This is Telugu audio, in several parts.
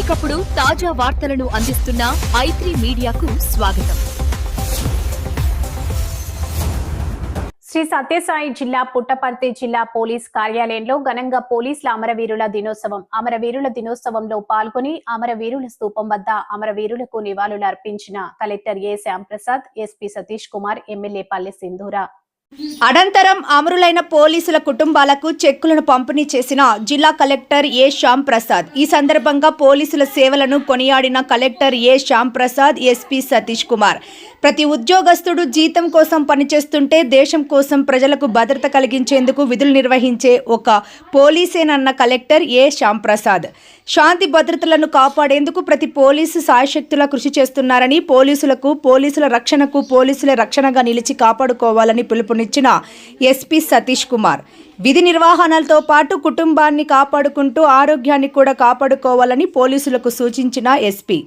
ఎప్పటికప్పుడు తాజా వార్తలను అందిస్తున్న ఐత్రీ మీడియాకు స్వాగతం. శ్రీ సత్యసాయి జిల్లా పుట్టపర్తి జిల్లా పోలీస్ కార్యాలయంలో ఘనంగా పోలీసుల అమరవీరుల దినోత్సవం అమరవీరుల దినోత్సవంలో పాల్గొని అమరవీరుల స్తూపం వద్ద అమరవీరులకు నివాళులు అర్పించిన collector A Shyamprasad SP Satish Kumar MLA Palle Sindhura. అనంతరం అమరులైన పోలీసుల కుటుంబాలకు చెక్కులను పంపిణీ చేసిన జిల్లా కలెక్టర్ ఏ శ్యామ్ ప్రసాద్. ఈ సందర్భంగా పోలీసుల సేవలను కొనియాడిన collector A Shyam Prasad SP Satish Kumar. ప్రతి ఉద్యోగస్తుడు జీతం కోసం పనిచేస్తుంటే దేశం కోసం ప్రజలకు భద్రత కలిగించేందుకు విధులు నిర్వహించే ఒక పోలీసేనన్న కలెక్టర్ ఏ శ్యామ్ ప్రసాద్. శాంతి భద్రతలను కాపాడేందుకు ప్రతి పోలీసు సాయశక్తులా కృషి చేస్తున్నారని పోలీసులకు పోలీసుల రక్షణకు పోలీసుల రక్షణగా నిలిచి కాపాడుకోవాలని పిలుపునిచ్చిన ఎస్పీ సతీష్ కుమార్. విధి నిర్వహణలతో పాటు కుటుంబాన్ని కాపాడుకుంటూ ఆరోగ్యాన్ని కూడా కాపాడుకోవాలని పోలీసులకు సూచించిన ఎస్పీ.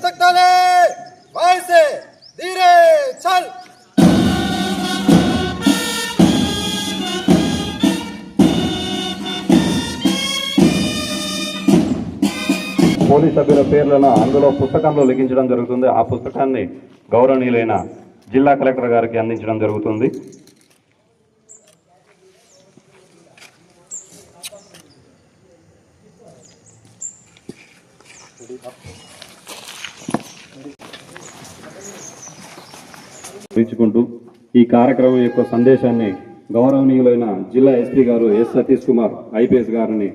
सैनिक पुस्तक डाले भाई से धीरे चल పోలీస్ సభ్యుల పేర్లను అందులో పుస్తకంలో లిఖించడం జరుగుతుంది ఆ పుస్తకాన్ని గౌరవనీయులైన జిల్లా కలెక్టర్ గారికి అందించడం జరుగుతుంది ఇచ్చుకుంటూ ఈ కార్యక్రమం యొక్క సందేశాన్ని గౌరవనీయులైన జిల్లా ఎస్పీ గారు ఎస్ సతీష్ కుమార్ ఐపీఎస్ గారిని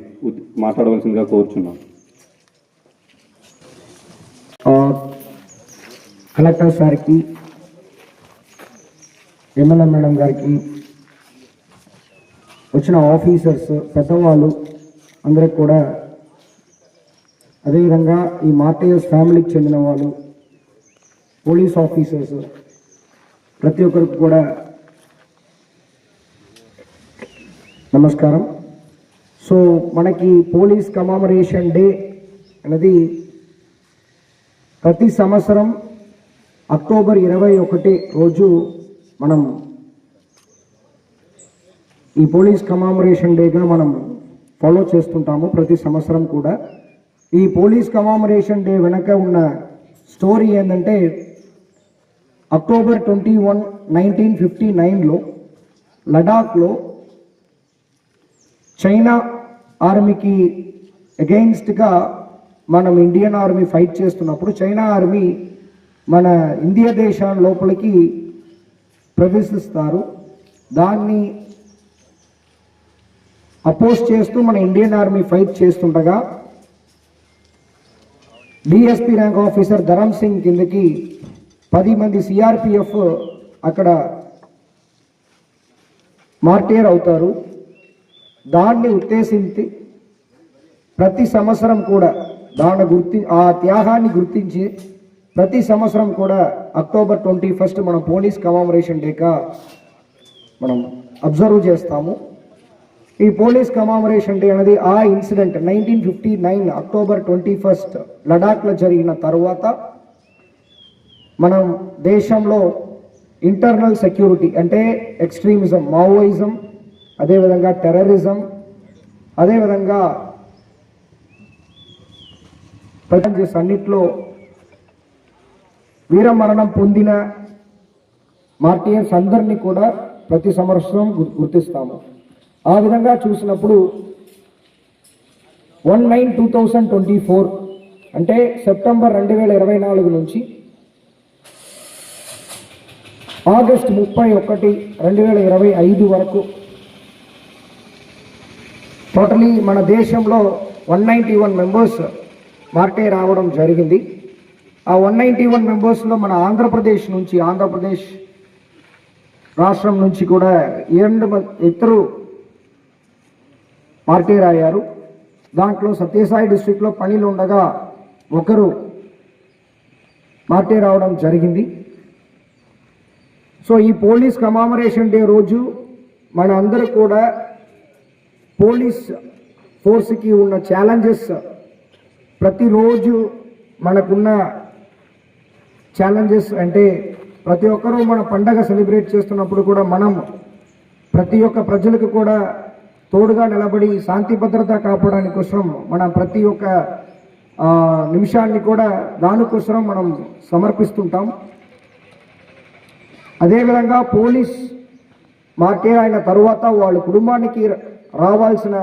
మాట్లాడవలసిందిగా కోరుచున్నాం. కలెక్టర్ సార్కి ఎమ్మెల్యే మేడం గారికి వచ్చిన ఆఫీసర్స్ పెద్దవాళ్ళు అందరికి కూడా అదేవిధంగా ఈ మార్టేయస్ ఫ్యామిలీకి చెందిన వాళ్ళు పోలీస్ ఆఫీసర్స్ ప్రతి ఒక్కరికి కూడా నమస్కారం. సో మనకి పోలీస్ కమామరేషన్ డే అనేది ప్రతి సంవత్సరం అక్టోబర్ ఇరవై ఒకటి రోజు మనం ఈ పోలీస్ కమామరేషన్ డేగా మనం ఫాలో చేస్తుంటాము ప్రతి సంవత్సరం కూడా. ఈ పోలీస్ కమామరేషన్ డే వెనక ఉన్న స్టోరీ ఏంటంటే October twenty one nineteen fifty నైన్లో లడాఖ్లో చైనా ఆర్మీకి అగెయిన్స్ట్గా మనం ఇండియన్ ఆర్మీ ఫైట్ చేస్తున్నప్పుడు చైనా ఆర్మీ మన ఇండియా దేశం లోపలికి ప్రవేశిస్తారు. దాన్ని అపోజ్ చేస్తూ మన ఇండియన్ ఆర్మీ ఫైట్ చేస్తుండగా DSP rank officer Dharam Singh కిందకి పది మంది సిఆర్పిఎఫ్ అక్కడ మార్టేర్ అవుతారు. దాన్ని ఉద్దేశించి ప్రతి సంవత్సరం కూడా దాన్ని గుర్తి ఆ త్యాగాన్ని గుర్తించి ప్రతి సంవత్సరం కూడా అక్టోబర్ ట్వంటీ ఫస్ట్ మనం పోలీస్ కమామరేషన్ డేగా మనం అబ్జర్వ్ చేస్తాము. ఈ పోలీస్ కమామరేషన్ డే అనేది ఆ incident nineteen fifty nine October twenty first లడాఖ్లో జరిగిన తర్వాత మనం దేశంలో ఇంటర్నల్ సెక్యూరిటీ అంటే ఎక్స్ట్రీమిజం మావోయిజం అదేవిధంగా టెర్రరిజం అదేవిధంగా ప్రజెస్ అన్నిట్లో వీరమరణం పొందిన మార్టియర్స్ అందరినీ కూడా ప్రతి సంవత్సరం గుర్తిస్తాము. ఆ విధంగా చూసినప్పుడు one nine two thousand twenty four అంటే సెప్టెంబర్ రెండు వేల ఇరవై నాలుగు నుంచి ఆగస్ట్ ముప్పై ఒకటి రెండు వేల ఇరవై ఐదు వరకు. టోటలీ మన దేశంలో వన్ నైంటీ వన్ మెంబర్స్ మార్టే రావడం జరిగింది. ఆ వన్ నైంటీ వన్ మెంబర్స్లో మన ఆంధ్రప్రదేశ్ నుంచి ఆంధ్రప్రదేశ్ రాష్ట్రం నుంచి కూడా ఏడు ఇద్దరు పార్టీ అయ్యారు దాంట్లో సత్యసాయి డిస్ట్రిక్ట్లో పనిలో ఉండగా ఒకరు పార్టీ రావడం జరిగింది. సో ఈ పోలీస్ కమామరేషన్ డే రోజు మన అందరూ కూడా పోలీస్ ఫోర్స్కి ఉన్న ఛాలెంజెస్ ప్రతిరోజు మనకున్న ఛాలెంజెస్ అంటే ప్రతి ఒక్కరూ మన పండగ సెలబ్రేట్ చేస్తున్నప్పుడు కూడా మనం ప్రతి ఒక్క ప్రజలకు కూడా తోడుగా నిలబడి శాంతి భద్రత కాపాడడానికి కోసం మన ప్రతి ఒక్క నిమిషాన్ని కూడా దానికోసం మనం సమర్పిస్తుంటాం. అదేవిధంగా పోలీస్ మార్టీర్ అయిన తరువాత వాళ్ళ కుటుంబానికి రావాల్సిన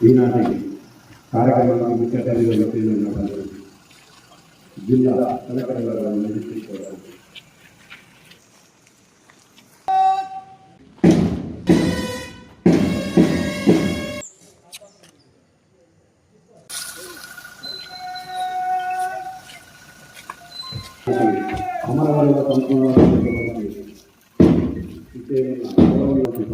ఈనాటి కార్యక్రమానికి ముఖ్య అతిథిగా జిల్లా కలెక్టర్ గారు నియమించుకోవడం. అమరవీరుల సంస్కృతి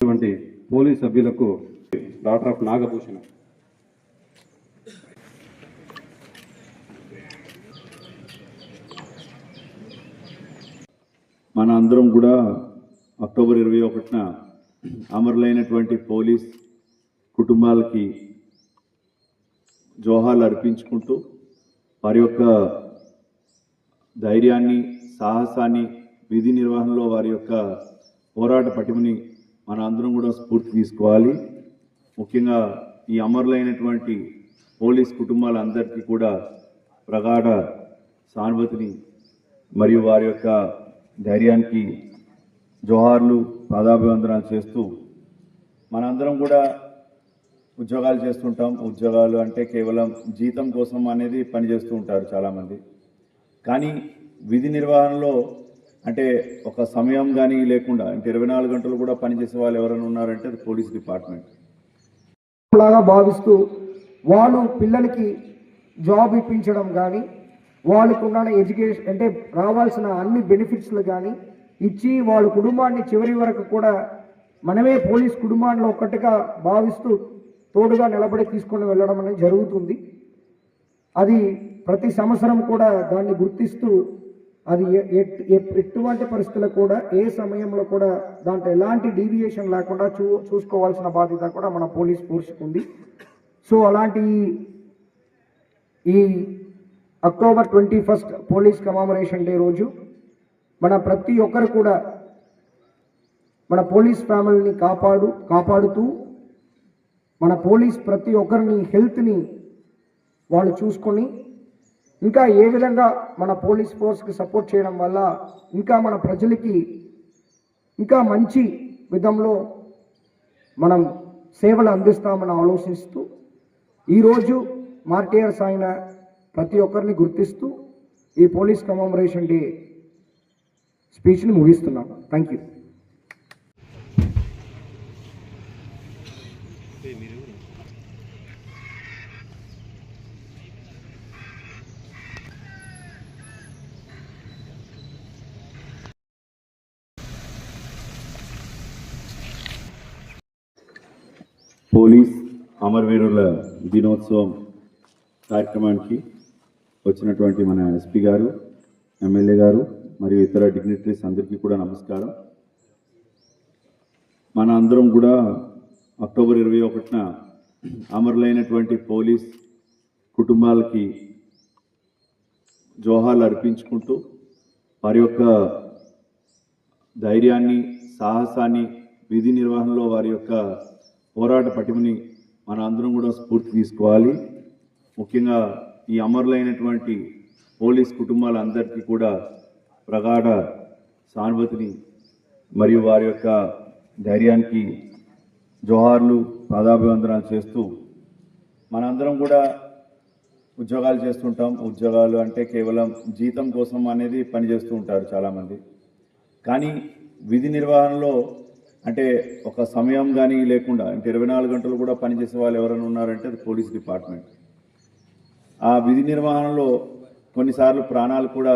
ఇటువంటి పోలీస్ సభ్యులకు డాక్టర్ ఆఫ్ నాగభూషణ. మన అందరం కూడా అక్టోబర్ ఇరవై ఒకటిన అమరులైనటువంటి పోలీస్ కుటుంబాలకి జోహాలు అర్పించుకుంటూ వారి యొక్క ధైర్యాన్ని సాహసాన్ని విధి నిర్వహణలో వారి యొక్క పోరాట పటిమని మన అందరం కూడా స్ఫూర్తి తీసుకోవాలి. ముఖ్యంగా ఈ అమరులైనటువంటి పోలీస్ కుటుంబాలందరికీ కూడా ప్రగాఢ సానుభూతిని మరియు వారి యొక్క ధైర్యానికి జోహార్లు పాదాభివందనాలు చేస్తూ మనందరం కూడా ఉద్యోగాలు చేస్తుంటాం. ఉద్యోగాలు అంటే కేవలం జీతం కోసం అనేది పనిచేస్తూ ఉంటారు చాలామంది. కానీ విధి నిర్వహణలో అంటే ఒక సమయం కానీ లేకుండా అంటే ఇరవై నాలుగు గంటలు కూడా పనిచేసే వాళ్ళు ఎవరైనా ఉన్నారంటే అది పోలీస్ డిపార్ట్మెంట్. లాగా భావిస్తూ వాళ్ళు పిల్లలకి జాబ్ ఇప్పించడం కానీ వాళ్ళకు ఉన్న ఎడ్యుకేషన్ అంటే రావాల్సిన అన్ని బెనిఫిట్స్లు కానీ ఇచ్చి వాళ్ళ కుటుంబాన్ని చివరి వరకు కూడా మనమే పోలీస్ కుటుంబాన్ని ఒక్కటిగా భావిస్తూ తోడుగా నిలబడి తీసుకొని వెళ్ళడం అనేది జరుగుతుంది. అది ప్రతి సంవత్సరం కూడా దాన్ని గుర్తిస్తూ అది ఎ- ఎట్- ఎ- ఎటువంటి పరిస్థితుల్లో కూడా ఏ సమయంలో కూడా దాంట్లో ఎలాంటి డీవియేషన్ లేకుండా చూ చూసుకోవాల్సిన బాధ్యత కూడా మన పోలీస్ ఫోర్స్కి ఉంది. సో అలాంటి ఈ October twenty first police commemoration day రోజు మన ప్రతి ఒక్కరు కూడా మన పోలీస్ ఫ్యామిలీని కాపాడు కాపాడుతూ మన పోలీస్ ప్రతి ఒక్కరిని హెల్త్ని వాళ్ళు చూసుకొని ఇంకా ఏ విధంగా మన పోలీస్ ఫోర్స్కి సపోర్ట్ చేయడం వల్ల ఇంకా మన ప్రజలకి ఇంకా మంచి విధంలో మనం సేవలు అందిస్తామని ఆలోచిస్తూ ఈరోజు మార్టియర్స్ అయిన ప్రతి ఒక్కరిని గుర్తిస్తూ ఈ పోలీస్ కమమరేషన్ డే స్పీచ్ని ముగిస్తున్నాను. Thank you. పోలీస్ అమరవీరుల దినోత్సవం కార్యక్రమానికి వచ్చినటువంటి మన ఎస్పీ గారు ఎమ్మెల్యే గారు మరియు ఇతర డిగ్నిటరీస్ అందరికీ కూడా నమస్కారం. మన అందరం కూడా అక్టోబర్ ఇరవై ఒకటిన అమరులైనటువంటి పోలీస్ కుటుంబాలకి జోహార్లు అర్పించుకుంటూ వారి యొక్క ధైర్యాన్ని సాహసాన్ని విధి నిర్వహణలో వారి యొక్క పోరాట పటిమని మన అందరం కూడా స్ఫూర్తి తీసుకోవాలి. ముఖ్యంగా ఈ అమరులైనటువంటి పోలీస్ కుటుంబాలందరికీ కూడా ప్రగాఢ సానుభూతిని మరియు వారి యొక్క ధైర్యానికి జోహార్లు పాదాభివందనాలు చేస్తూ మనందరం కూడా ఉద్యోగాలు చేస్తుంటాం. ఉద్యోగాలు అంటే కేవలం జీతం కోసం అనేది పని చేస్తూ ఉంటారు చాలామంది. కానీ విధి నిర్వహణలో అంటే ఒక సమయం కానీ లేకుండా అంటే ఇరవై నాలుగు గంటలు కూడా పనిచేసే వాళ్ళు ఎవరైనా ఉన్నారంటే అది పోలీస్ డిపార్ట్మెంట్. ఆ విధి నిర్వహణలో కొన్నిసార్లు ప్రాణాలు కూడా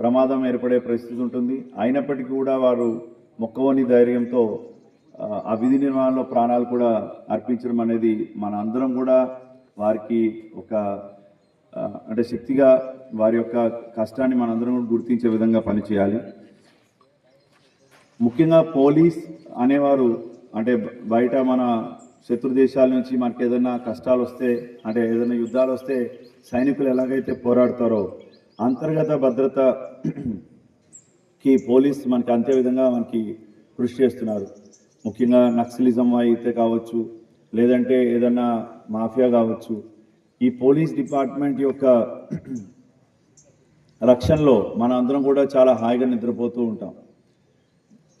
ప్రమాదం ఏర్పడే పరిస్థితి ఉంటుంది. అయినప్పటికీ కూడా వారు మొక్కవని ధైర్యంతో ఆ, విధి నిర్వహణలో ప్రాణాలు కూడా అర్పించడం అనేది మన అందరం కూడా వారికి ఒక అంటే శక్తిగా వారి యొక్క కష్టాన్ని మనందరం కూడా గుర్తించే విధంగా పనిచేయాలి. ముఖ్యంగా పోలీస్ అనేవారు అంటే బయట మన శత్రు దేశాల నుంచి మనకి ఏదైనా కష్టాలు వస్తే అంటే ఏదైనా యుద్ధాలు వస్తే సైనికులు ఎలాగైతే పోరాడతారో అంతర్గత భద్రతకి పోలీస్ మనకి అంతే విధంగా మనకి కృషి చేస్తున్నారు. ముఖ్యంగా నక్సలిజం అయితే కావచ్చు లేదంటే ఏదన్నా మాఫియా కావచ్చు. ఈ పోలీస్ డిపార్ట్మెంట్ యొక్క రక్షణలో మన అందరం కూడా చాలా హాయిగా నిద్రపోతూ ఉంటాం.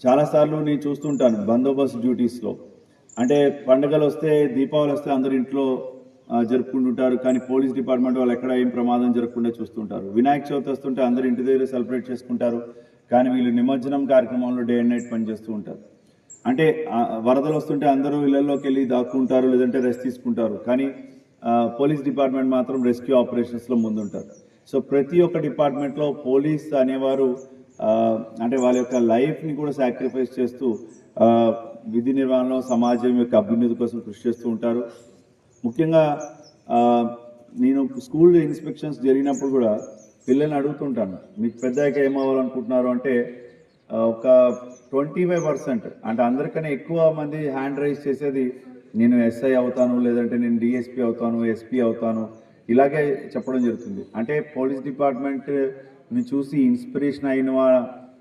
చాలాసార్లు నేను చూస్తుంటాను బందోబస్తు డ్యూటీస్లో. అంటే పండుగలు వస్తే దీపావళి వస్తే అందరు ఇంట్లో జరుపుకుంటుంటారు కానీ పోలీస్ డిపార్ట్మెంట్ వాళ్ళు ఎక్కడ ఏం ప్రమాదం జరగకుండా చూస్తుంటారు వినాయక చవితి వస్తుంటే అందరు ఇంటి దగ్గర సెలబ్రేట్ చేసుకుంటారు. కానీ వీళ్ళు నిమజ్జనం కార్యక్రమంలో డే అండ్ నైట్ పనిచేస్తూ ఉంటారు. అంటే వరదలు వస్తుంటే అందరూ ఇళ్ళలోకి వెళ్ళి దాక్కుంటారు లేదంటే రెస్ట్ తీసుకుంటారు. కానీ పోలీస్ డిపార్ట్మెంట్ మాత్రం రెస్క్యూ ఆపరేషన్స్లో ముందుంటారు. సో ప్రతి ఒక్క డిపార్ట్మెంట్లో పోలీస్ అనేవారు అంటే వాళ్ళ యొక్క లైఫ్ని కూడా సాక్రిఫైస్ చేస్తూ విధి నిర్వహణలో సమాజం యొక్క అభ్యున్నతి కోసం కృషి చేస్తూ ఉంటారు. ముఖ్యంగా నేను స్కూల్ ఇన్స్పెక్షన్స్ జరిగినప్పుడు కూడా పిల్లల్ని అడుగుతుంటాను. మీకు పెద్దగా ఏమవ్వాలనుకుంటున్నారు అంటే ఒక ట్వంటీ ఫైవ్ పర్సెంట్ అంటే అందరికన్నా ఎక్కువ మంది హ్యాండ్ రైజ్ చేసేది నేను ఎస్ఐ అవుతాను లేదంటే నేను డిఎస్పీ అవుతాను ఎస్పీ అవుతాను ఇలాగే చెప్పడం జరుగుతుంది. అంటే పోలీస్ డిపార్ట్మెంట్ డిపార్ట్మెంట్ని చూసి ఇన్స్పిరేషన్ అయిన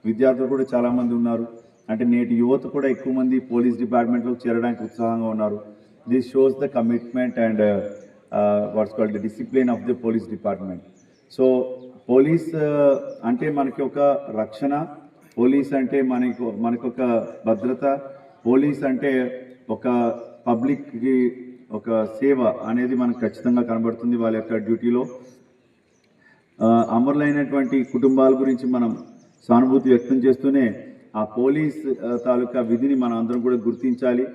విద్యార్థులు కూడా చాలామంది ఉన్నారు. అంటే నేటి యువత కూడా ఎక్కువ మంది పోలీస్ డిపార్ట్మెంట్లో చేరడానికి ఉత్సాహంగా ఉన్నారు. This shows the commitment and what's called the discipline of the police department so police అంటే మనకి ఒక రక్షణ పోలీస్ అంటే మనకు మనకొక భద్రత పోలీస్ అంటే ఒక పబ్లిక్కి ఒక సేవ అనేది మనకు ఖచ్చితంగా కనబడుతుంది వాళ్ళ యొక్క డ్యూటీలో అమరులైనటువంటి కుటుంబాల గురించి మనం సానుభూతి వ్యక్తం చేస్తూనే ఆ పోలీస్ తాలూకా విధిని మనం అందరం కూడా గుర్తించాలి.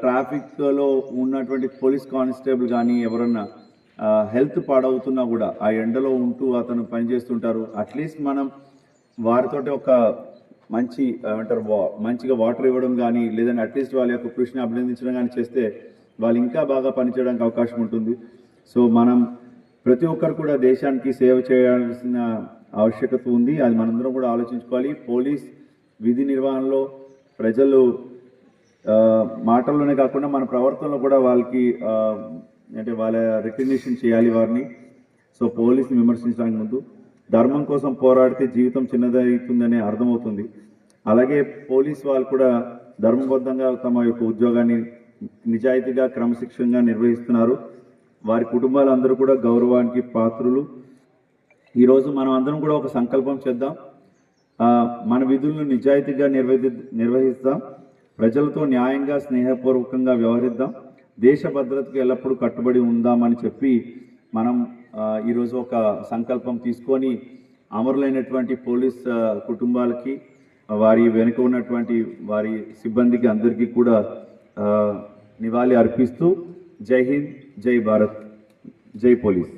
ట్రాఫిక్లో ఉన్నటువంటి పోలీస్ కానిస్టేబుల్ కానీ ఎవరన్నా హెల్త్ పాడవుతున్నా కూడా ఆ ఎండలో ఉంటూ అతను పనిచేస్తుంటారు. అట్లీస్ట్ మనం వారితోటి ఒక మంచి ఏమంటారు వా మంచిగా వాటర్ ఇవ్వడం కానీ లేదంటే అట్లీస్ట్ వాళ్ళ యొక్క కృషిని అభినందించడం కానీ చేస్తే వాళ్ళు ఇంకా బాగా పనిచేయడానికి అవకాశం ఉంటుంది. సో మనం ప్రతి ఒక్కరు కూడా దేశానికి సేవ చేయాల్సిన ఆవశ్యకత ఉంది. అది మనందరం కూడా ఆలోచించుకోవాలి. పోలీస్ విధి నిర్వహణలో ప్రజలు మాటల్లోనే కాకుండా మన ప్రవర్తనలో కూడా వాళ్ళకి అంటే వాళ్ళ రికగ్నిషన్ చేయాలి వారిని. సో పోలీస్ని విమర్శించడానికి ముందు ధర్మం కోసం పోరాడితే జీవితం చిన్నదవుతుందనే అర్థమవుతుంది. అలాగే పోలీస్ వాళ్ళు కూడా ధర్మబద్ధంగా తమ యొక్క ఉద్యోగాన్ని నిజాయితీగా క్రమశిక్షణగా నిర్వహిస్తున్నారు. వారి కుటుంబాలందరూ కూడా గౌరవానికి పాత్రులు. ఈరోజు మనం అందరం కూడా ఒక సంకల్పం చేద్దాం. మన విధులను నిజాయితీగా నిర్వహి నిర్వహిస్తాం. ప్రజలతో న్యాయంగా స్నేహపూర్వకంగా వ్యవహరిద్దాం. దేశ భద్రతకు ఎల్లప్పుడూ కట్టుబడి ఉందామని చెప్పి మనం ఈరోజు ఒక సంకల్పం తీసుకొని అమరులైనటువంటి పోలీస్ కుటుంబాలకి వారి వెనుక ఉన్నటువంటి వారి సిబ్బందికి అందరికీ కూడా నివాళి అర్పిస్తూ జై హింద్. జై భారత్ జై పోలీస్